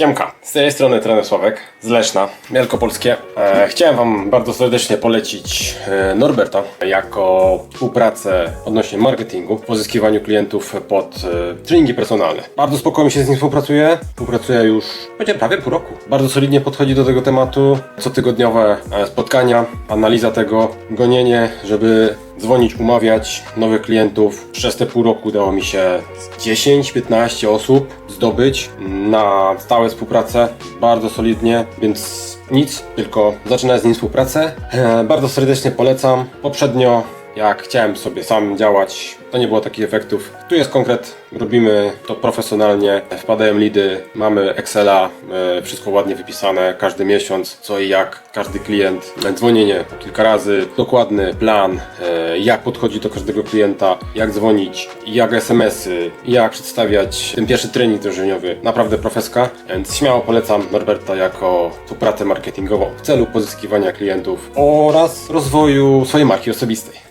Siemka, z tej strony trener Sławek z Leszna, Wielkopolskie. E, chciałem Wam bardzo serdecznie polecić e, Norberta jako współpracę odnośnie marketingu, pozyskiwaniu klientów pod e, treningi personalne. Bardzo spokojnie się z nim współpracuję, współpracuję już będzie prawie pół roku. Bardzo solidnie podchodzi do tego tematu, cotygodniowe e, spotkania, analiza tego, gonienie, żeby dzwonić, umawiać nowych klientów. Przez te pół roku udało mi się 10-15 osób zdobyć na stałe współpracę, bardzo solidnie, więc nic, tylko zaczynać z nim współpracę. E, Bardzo serdecznie polecam. Poprzednio jak chciałem sobie sam działać, to nie było takich efektów. Tu jest konkret, robimy to profesjonalnie, wpadają lidy, mamy Excela, e, wszystko ładnie wypisane, każdy miesiąc, co i jak, każdy klient, dzwonienie kilka razy, dokładny plan, e, jak podchodzi do każdego klienta, jak dzwonić, jak SMS-y, jak przedstawiać ten pierwszy trening drżeniowy, naprawdę profeska, więc śmiało polecam Norberta jako współpracę marketingową w celu pozyskiwania klientów oraz rozwoju swojej marki osobistej.